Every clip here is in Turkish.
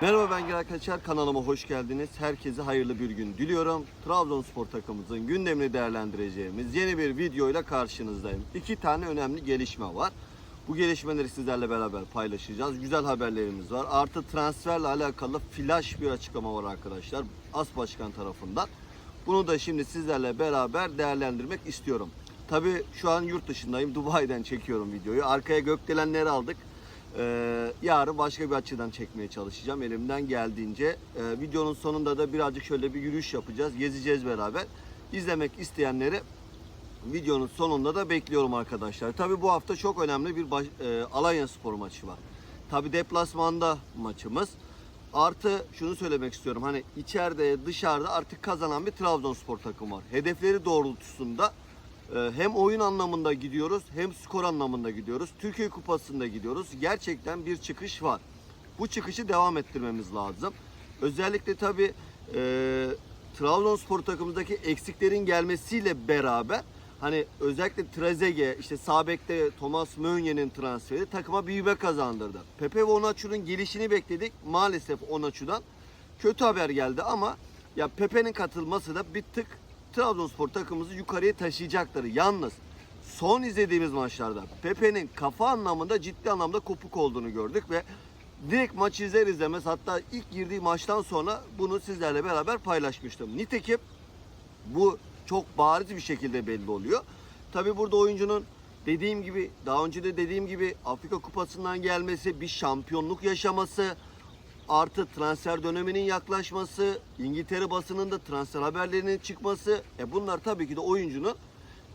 Merhaba ben Giray Kaçar kanalıma hoş geldiniz. Herkese hayırlı bir gün diliyorum. Trabzonspor takımımızın gündemini değerlendireceğimiz yeni bir videoyla karşınızdayım. İki tane önemli gelişme var. Bu gelişmeleri sizlerle beraber paylaşacağız. Güzel haberlerimiz var. Artı transferle alakalı flash bir açıklama var arkadaşlar. As Başkan tarafından. Bunu da şimdi sizlerle beraber değerlendirmek istiyorum. Tabi şu an yurt dışındayım. Dubai'den çekiyorum videoyu. Arkaya gökdelenleri aldık. Ee, yarın başka bir açıdan çekmeye çalışacağım elimden geldiğince. Ee, videonun sonunda da birazcık şöyle bir yürüyüş yapacağız. Gezeceğiz beraber. İzlemek isteyenleri videonun sonunda da bekliyorum arkadaşlar. Tabi bu hafta çok önemli bir baş, e, Alanya Spor maçı var. Tabi deplasmanda maçımız. Artı şunu söylemek istiyorum. Hani içeride dışarıda artık kazanan bir Trabzonspor takım var. Hedefleri doğrultusunda hem oyun anlamında gidiyoruz hem skor anlamında gidiyoruz. Türkiye Kupası'nda gidiyoruz. Gerçekten bir çıkış var. Bu çıkışı devam ettirmemiz lazım. Özellikle tabii e, Trabzonspor takımındaki eksiklerin gelmesiyle beraber hani özellikle Trezeguet, işte Sabek'te Thomas Meunier'in transferi takıma büyüme kazandırdı. Pepe ve Onaçu'nun gelişini bekledik. Maalesef Onaçu'dan kötü haber geldi ama ya Pepe'nin katılması da bir tık Trabzonspor takımımızı yukarıya taşıyacaktır. Yalnız son izlediğimiz maçlarda Pepe'nin kafa anlamında ciddi anlamda kopuk olduğunu gördük ve direkt maçı izler izlemez hatta ilk girdiği maçtan sonra bunu sizlerle beraber paylaşmıştım. Nitekim bu çok bariz bir şekilde belli oluyor. Tabi burada oyuncunun dediğim gibi daha önce de dediğim gibi Afrika Kupası'ndan gelmesi, bir şampiyonluk yaşaması, artı transfer döneminin yaklaşması, İngiltere basınında transfer haberlerinin çıkması, e bunlar tabii ki de oyuncunun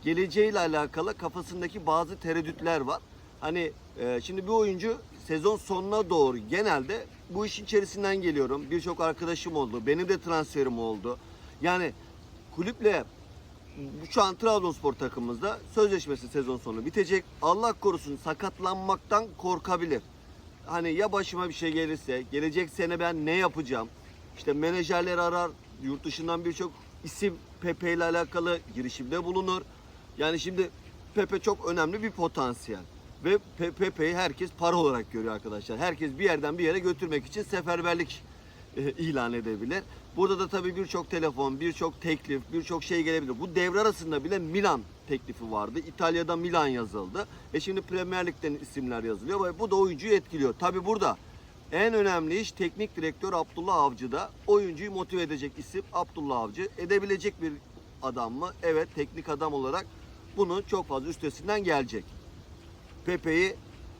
geleceğiyle alakalı kafasındaki bazı tereddütler var. Hani e, şimdi bir oyuncu sezon sonuna doğru genelde bu işin içerisinden geliyorum. Birçok arkadaşım oldu. Benim de transferim oldu. Yani kulüple şu an Trabzonspor takımımızda sözleşmesi sezon sonu bitecek. Allah korusun sakatlanmaktan korkabilir hani ya başıma bir şey gelirse, gelecek sene ben ne yapacağım? İşte menajerler arar, yurt dışından birçok isim Pepe ile alakalı girişimde bulunur. Yani şimdi Pepe çok önemli bir potansiyel. Ve Pe- Pepe'yi herkes para olarak görüyor arkadaşlar. Herkes bir yerden bir yere götürmek için seferberlik e, ilan edebilir. Burada da tabii birçok telefon, birçok teklif, birçok şey gelebilir. Bu devre arasında bile Milan teklifi vardı. İtalya'da Milan yazıldı. E şimdi Premier Lig'den isimler yazılıyor ve bu da oyuncuyu etkiliyor. Tabii burada en önemli iş teknik direktör Abdullah Avcı'da. Oyuncuyu motive edecek isim Abdullah Avcı. Edebilecek bir adam mı? Evet teknik adam olarak bunun çok fazla üstesinden gelecek. Pepe'yi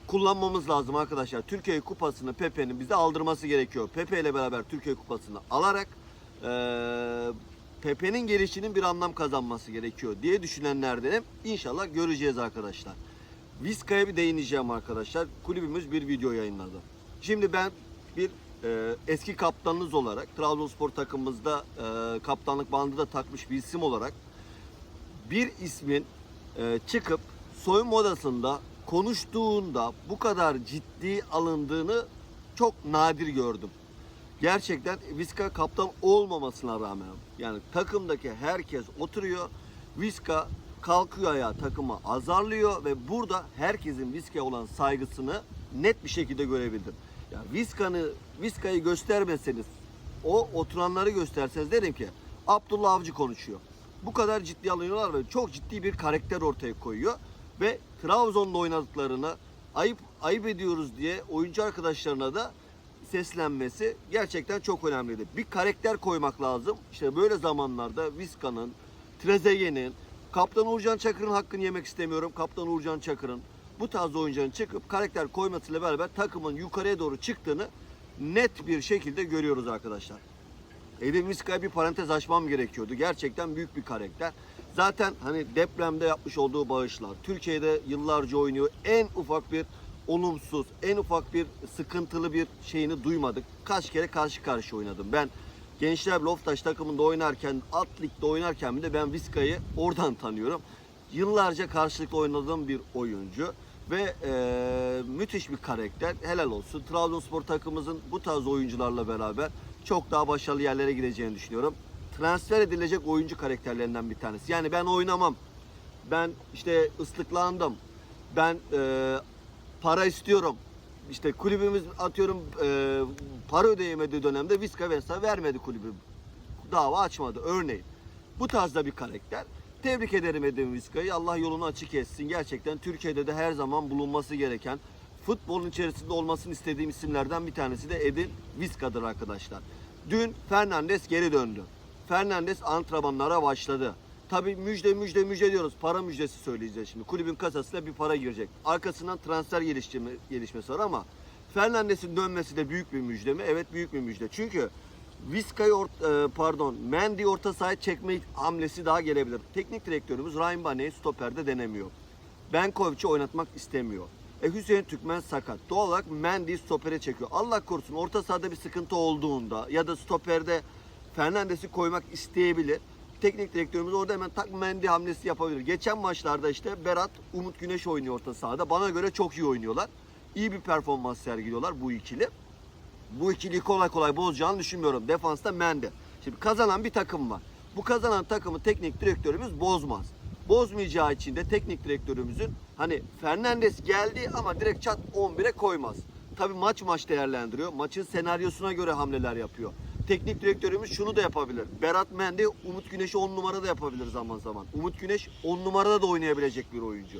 kullanmamız lazım arkadaşlar. Türkiye Kupası'nı Pepe'nin bize aldırması gerekiyor. Pepe ile beraber Türkiye Kupası'nı alarak eee Pepe'nin gelişinin bir anlam kazanması gerekiyor diye düşünenlerdenim. İnşallah göreceğiz arkadaşlar. Vizca'ya bir değineceğim arkadaşlar. Kulübümüz bir video yayınladı. Şimdi ben bir e, eski kaptanınız olarak Trabzonspor takımımızda e, kaptanlık bandı da takmış bir isim olarak bir ismin e, çıkıp soyunma odasında konuştuğunda bu kadar ciddi alındığını çok nadir gördüm. Gerçekten Viska kaptan olmamasına rağmen yani takımdaki herkes oturuyor. Viska kalkıyor ayağa takımı azarlıyor ve burada herkesin Viska'ya olan saygısını net bir şekilde görebildim. Ya Viska'nı Viska'yı göstermeseniz o oturanları gösterseniz derim ki Abdullah Avcı konuşuyor. Bu kadar ciddi alıyorlar ve çok ciddi bir karakter ortaya koyuyor ve Trabzon'da oynadıklarını ayıp ayıp ediyoruz diye oyuncu arkadaşlarına da seslenmesi gerçekten çok önemliydi. Bir karakter koymak lazım. İşte böyle zamanlarda Vizca'nın, Trezeguet'in, Kaptan Uğurcan Çakır'ın hakkını yemek istemiyorum. Kaptan Uğurcan Çakır'ın bu tarz oyuncuların çıkıp karakter koymasıyla beraber takımın yukarıya doğru çıktığını net bir şekilde görüyoruz arkadaşlar. Edin Vizca'ya bir parantez açmam gerekiyordu. Gerçekten büyük bir karakter. Zaten hani depremde yapmış olduğu bağışlar, Türkiye'de yıllarca oynuyor. En ufak bir olumsuz, en ufak bir sıkıntılı bir şeyini duymadık. Kaç kere karşı karşı oynadım. Ben Gençler Loftaş takımında oynarken, Alt Lig'de oynarken bile ben Vizca'yı oradan tanıyorum. Yıllarca karşılıklı oynadığım bir oyuncu ve eee, müthiş bir karakter. Helal olsun. Trabzonspor takımımızın bu tarz oyuncularla beraber çok daha başarılı yerlere gideceğini düşünüyorum. Transfer edilecek oyuncu karakterlerinden bir tanesi. Yani ben oynamam. Ben işte ıslıklandım. Ben eee, para istiyorum. işte kulübümüz atıyorum e, para ödeyemediği dönemde Viska Vesa vermedi kulübü. Dava açmadı örneğin. Bu tarzda bir karakter. Tebrik ederim Edin Viska'yı. Allah yolunu açık etsin. Gerçekten Türkiye'de de her zaman bulunması gereken futbolun içerisinde olmasını istediğim isimlerden bir tanesi de Edin Viska'dır arkadaşlar. Dün Fernandes geri döndü. Fernandes antrenmanlara başladı. Tabii müjde müjde müjde diyoruz. Para müjdesi söyleyeceğiz şimdi. Kulübün kasasına bir para girecek. Arkasından transfer geliştirme, gelişmesi var ama Fernandes'in dönmesi de büyük bir müjde mi? Evet büyük bir müjde. Çünkü Vizca'yı ort- e, pardon Mendy orta sahaya çekme hamlesi daha gelebilir. Teknik direktörümüz Ryan Bane'yi stoperde denemiyor. Benkovic'i oynatmak istemiyor. E Hüseyin Türkmen sakat. Doğal olarak Mendy'yi stopere çekiyor. Allah korusun orta sahada bir sıkıntı olduğunda ya da stoperde Fernandes'i koymak isteyebilir. Teknik direktörümüz orada hemen tak Mendy hamlesi yapabilir. Geçen maçlarda işte Berat, Umut Güneş oynuyor orta sahada. Bana göre çok iyi oynuyorlar. İyi bir performans sergiliyorlar bu ikili bu ikiliyi kolay kolay bozacağını düşünmüyorum. Defansta Mende. Şimdi kazanan bir takım var. Bu kazanan takımı teknik direktörümüz bozmaz. Bozmayacağı için de teknik direktörümüzün hani Fernandes geldi ama direkt çat 11'e koymaz. Tabii maç maç değerlendiriyor. Maçın senaryosuna göre hamleler yapıyor. Teknik direktörümüz şunu da yapabilir. Berat Mende Umut Güneş'i 10 numara da yapabilir zaman zaman. Umut Güneş 10 numarada da oynayabilecek bir oyuncu.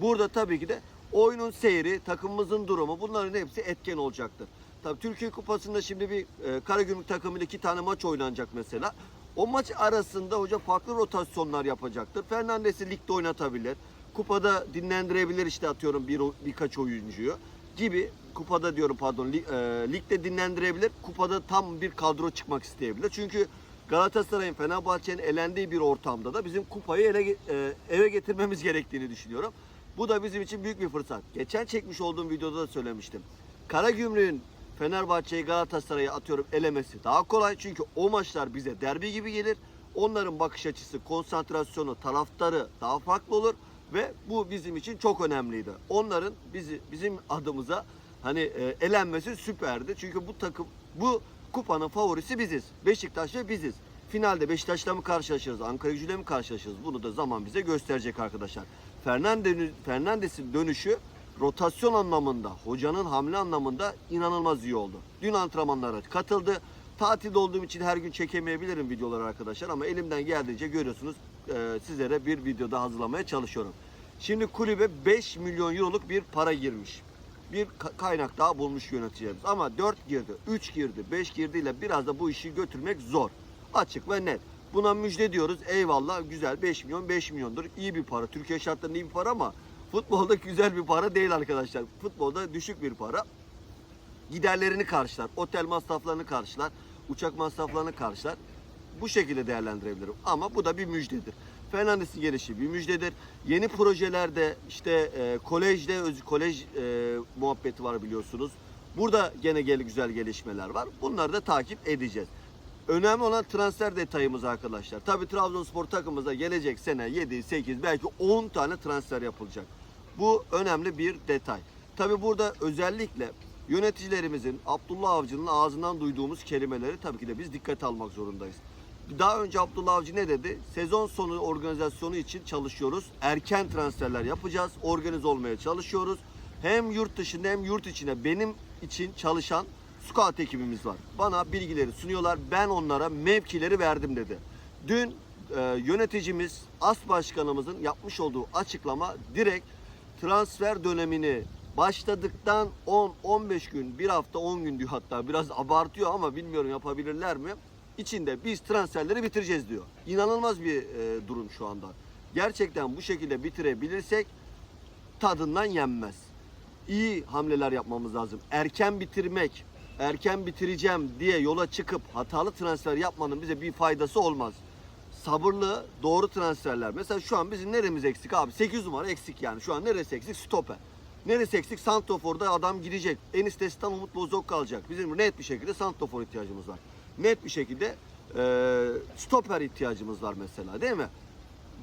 Burada tabii ki de oyunun seyri, takımımızın durumu bunların hepsi etken olacaktır. Tabii Türkiye Kupası'nda şimdi bir e, Karagümrük takımıyla iki tane maç oynanacak mesela. O maç arasında hoca farklı rotasyonlar yapacaktır. Fernandes'i ligde oynatabilir. Kupada dinlendirebilir işte atıyorum bir birkaç oyuncuyu gibi. Kupada diyorum pardon li- e, ligde dinlendirebilir. Kupada tam bir kadro çıkmak isteyebilir. Çünkü Galatasaray'ın Fenerbahçe'nin elendiği bir ortamda da bizim kupayı ele, e, eve getirmemiz gerektiğini düşünüyorum. Bu da bizim için büyük bir fırsat. Geçen çekmiş olduğum videoda da söylemiştim. Karagümrük'ün Fenerbahçe'yi Galatasaray'ı atıyorum elemesi daha kolay. Çünkü o maçlar bize derbi gibi gelir. Onların bakış açısı, konsantrasyonu, taraftarı daha farklı olur ve bu bizim için çok önemliydi. Onların bizi bizim adımıza hani e, elenmesi süperdi. Çünkü bu takım bu kupanın favorisi biziz. Beşiktaş ve biziz. Finalde Beşiktaş'la mı karşılaşırız, Ankara Gücü'yle mi karşılaşırız? Bunu da zaman bize gösterecek arkadaşlar. Fernandes- Fernandes'in dönüşü rotasyon anlamında, hocanın hamle anlamında inanılmaz iyi oldu. Dün antrenmanlara katıldı. Tatilde olduğum için her gün çekemeyebilirim videoları arkadaşlar ama elimden geldiğince görüyorsunuz e, sizlere bir videoda hazırlamaya çalışıyorum. Şimdi kulübe 5 milyon euroluk bir para girmiş. Bir ka- kaynak daha bulmuş yöneticilerimiz. Ama 4 girdi, 3 girdi, 5 girdiyle biraz da bu işi götürmek zor. Açık ve net. Buna müjde diyoruz. Eyvallah güzel 5 milyon 5 milyondur. İyi bir para. Türkiye şartlarında iyi bir para ama futbolda güzel bir para değil arkadaşlar. Futbolda düşük bir para. Giderlerini karşılar. Otel masraflarını karşılar. Uçak masraflarını karşılar. Bu şekilde değerlendirebilirim. Ama bu da bir müjdedir. Fernandes'in gelişi bir müjdedir. Yeni projelerde işte e, kolejde öz, kolej e, muhabbeti var biliyorsunuz. Burada gene gel güzel gelişmeler var. Bunları da takip edeceğiz. Önemli olan transfer detayımız arkadaşlar. Tabii Trabzonspor takımımıza gelecek sene 7, 8 belki 10 tane transfer yapılacak. Bu önemli bir detay. Tabii burada özellikle yöneticilerimizin Abdullah Avcı'nın ağzından duyduğumuz kelimeleri tabii ki de biz dikkate almak zorundayız. Daha önce Abdullah Avcı ne dedi? Sezon sonu organizasyonu için çalışıyoruz. Erken transferler yapacağız. Organize olmaya çalışıyoruz. Hem yurt dışında hem yurt içinde benim için çalışan scout ekibimiz var. Bana bilgileri sunuyorlar. Ben onlara mevkileri verdim dedi. Dün e, yöneticimiz, as başkanımızın yapmış olduğu açıklama direkt transfer dönemini başladıktan 10-15 gün, bir hafta 10 gün diyor hatta biraz abartıyor ama bilmiyorum yapabilirler mi? İçinde biz transferleri bitireceğiz diyor. İnanılmaz bir e, durum şu anda. Gerçekten bu şekilde bitirebilirsek tadından yenmez. İyi hamleler yapmamız lazım. Erken bitirmek, erken bitireceğim diye yola çıkıp hatalı transfer yapmanın bize bir faydası olmaz. Sabırlı, doğru transferler. Mesela şu an bizim neremiz eksik abi? 8 numara eksik yani. Şu an neresi eksik? Stoper. Neresi eksik? Santofor'da adam gidecek. Enis Destan Umut Bozok kalacak. Bizim net bir şekilde Santofor ihtiyacımız var. Net bir şekilde e, stoper ihtiyacımız var mesela değil mi?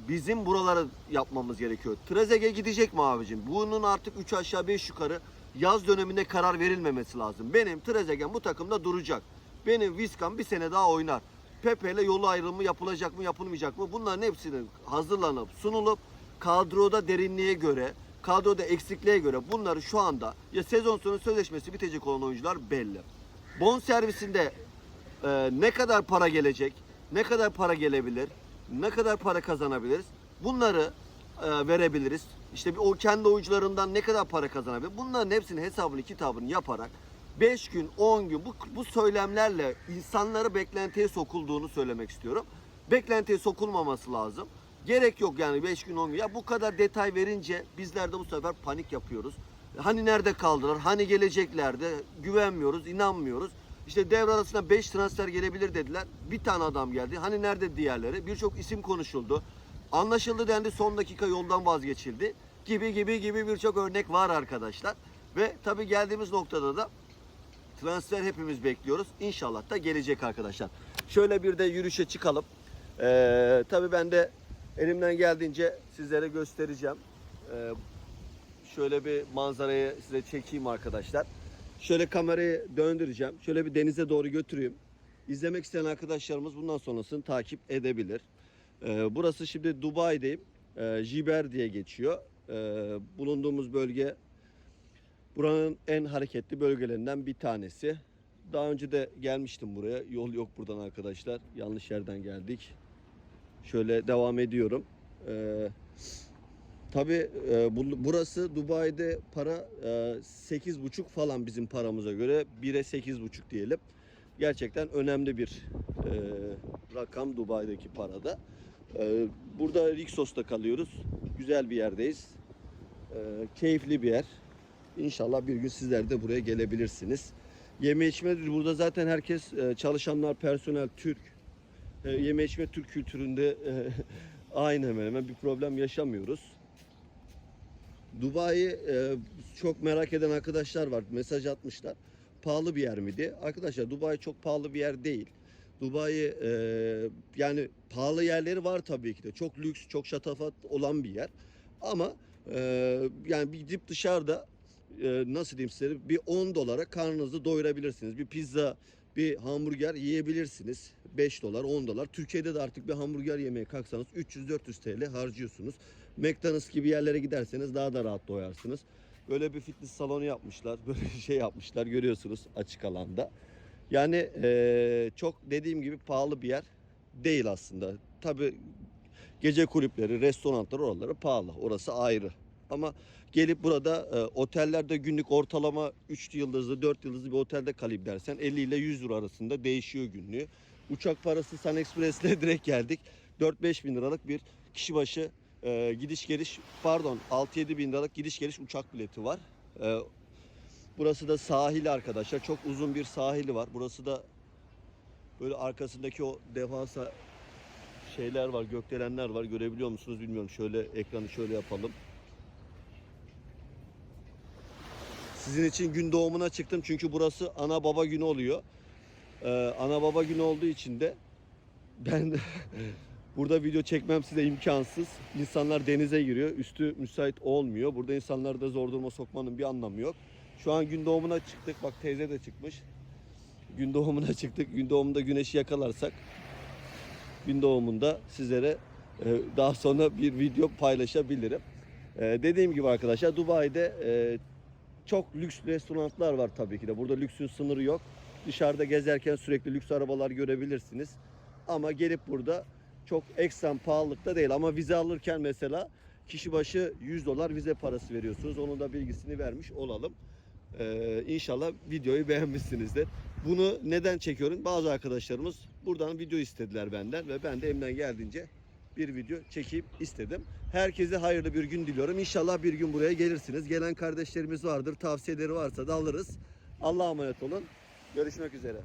bizim buraları yapmamız gerekiyor. Trezeguet gidecek mi abicim? Bunun artık 3 aşağı 5 yukarı yaz döneminde karar verilmemesi lazım. Benim Trezeguet bu takımda duracak. Benim Viskan bir sene daha oynar. Pepe ile yolu ayrımı yapılacak mı yapılmayacak mı? Bunların hepsinin hazırlanıp sunulup kadroda derinliğe göre kadroda eksikliğe göre bunları şu anda ya sezon sonu sözleşmesi bitecek olan oyuncular belli. Bon servisinde e, ne kadar para gelecek, ne kadar para gelebilir, ne kadar para kazanabiliriz bunları e, verebiliriz. İşte o kendi oyuncularından ne kadar para kazanabilir bunların hepsinin hesabını kitabını yaparak 5 gün 10 gün bu, bu söylemlerle insanları beklentiye sokulduğunu söylemek istiyorum. Beklentiye sokulmaması lazım. Gerek yok yani 5 gün 10 gün. Ya bu kadar detay verince bizler de bu sefer panik yapıyoruz. Hani nerede kaldılar? Hani geleceklerdi? Güvenmiyoruz, inanmıyoruz. İşte devre arasında 5 transfer gelebilir dediler. Bir tane adam geldi. Hani nerede diğerleri? Birçok isim konuşuldu. Anlaşıldı dendi son dakika yoldan vazgeçildi. Gibi gibi gibi birçok örnek var arkadaşlar. Ve tabii geldiğimiz noktada da transfer hepimiz bekliyoruz. İnşallah da gelecek arkadaşlar. Şöyle bir de yürüyüşe çıkalım. Ee, tabii ben de elimden geldiğince sizlere göstereceğim. Ee, şöyle bir manzarayı size çekeyim arkadaşlar. Şöyle kamerayı döndüreceğim. Şöyle bir denize doğru götüreyim. İzlemek isteyen arkadaşlarımız bundan sonrasını takip edebilir. Ee, burası şimdi Dubai'deyim. Ee, Jiber diye geçiyor. Ee, bulunduğumuz bölge buranın en hareketli bölgelerinden bir tanesi. Daha önce de gelmiştim buraya. Yol yok buradan arkadaşlar. Yanlış yerden geldik. Şöyle devam ediyorum. Ee, Tabii e, bu- burası Dubai'de para e, 8,5 falan bizim paramıza göre 1'e 8,5 diyelim. Gerçekten önemli bir e, rakam Dubai'deki parada. E, burada Rixos'ta kalıyoruz. Güzel bir yerdeyiz. E, keyifli bir yer. İnşallah bir gün sizler de buraya gelebilirsiniz. Yeme içme burada zaten herkes e, çalışanlar, personel Türk. E, yeme içme Türk kültüründe e, aynı hemen hemen bir problem yaşamıyoruz. Dubai e, çok merak eden arkadaşlar var. Mesaj atmışlar. Pahalı bir yer mi diye. Arkadaşlar Dubai çok pahalı bir yer değil. Dubai e, yani pahalı yerleri var tabii ki de. Çok lüks, çok şatafat olan bir yer. Ama e, yani bir gidip dışarıda e, nasıl diyeyim size bir 10 dolara karnınızı doyurabilirsiniz. Bir pizza, bir hamburger yiyebilirsiniz. 5 dolar, 10 dolar. Türkiye'de de artık bir hamburger yemeye kalksanız 300-400 TL harcıyorsunuz. McDonald's gibi yerlere giderseniz daha da rahat doyarsınız. Böyle bir fitness salonu yapmışlar. Böyle bir şey yapmışlar görüyorsunuz açık alanda. Yani eee, çok dediğim gibi pahalı bir yer değil aslında. Tabi gece kulüpleri, restoranlar oraları pahalı. Orası ayrı. Ama gelip burada e, otellerde günlük ortalama 3 yıldızlı 4 yıldızlı bir otelde kalayım dersen 50 ile 100 euro arasında değişiyor günlüğü. Uçak parası Sun Express'le direkt geldik. 4-5 bin liralık bir kişi başı e, gidiş geliş pardon 6-7 bin liralık gidiş geliş uçak bileti var. E, burası da sahili arkadaşlar. Çok uzun bir sahili var. Burası da böyle arkasındaki o devasa şeyler var, gökdelenler var. Görebiliyor musunuz bilmiyorum. Şöyle ekranı şöyle yapalım. Sizin için gün doğumuna çıktım çünkü burası ana baba günü oluyor. Ee, ana baba günü olduğu için de ben burada video çekmem size imkansız. İnsanlar denize giriyor. Üstü müsait olmuyor. Burada insanları da zor duruma sokmanın bir anlamı yok. Şu an gün doğumuna çıktık. Bak teyze de çıkmış. Gün doğumuna çıktık. Gün doğumunda güneşi yakalarsak gün doğumunda sizlere e, daha sonra bir video paylaşabilirim. E, dediğim gibi arkadaşlar Dubai'de e, çok lüks restoranlar var tabii ki de. Burada lüksün sınırı yok. Dışarıda gezerken sürekli lüks arabalar görebilirsiniz. Ama gelip burada çok ekstrem pahalılıkta değil. Ama vize alırken mesela kişi başı 100 dolar vize parası veriyorsunuz. Onun da bilgisini vermiş olalım. Ee, inşallah videoyu beğenmişsinizdir. Bunu neden çekiyorum? Bazı arkadaşlarımız buradan video istediler benden ve ben de elimden geldiğince bir video çekip istedim. Herkese hayırlı bir gün diliyorum. İnşallah bir gün buraya gelirsiniz. Gelen kardeşlerimiz vardır. Tavsiyeleri varsa da alırız. Allah'a emanet olun. Görüşmek üzere.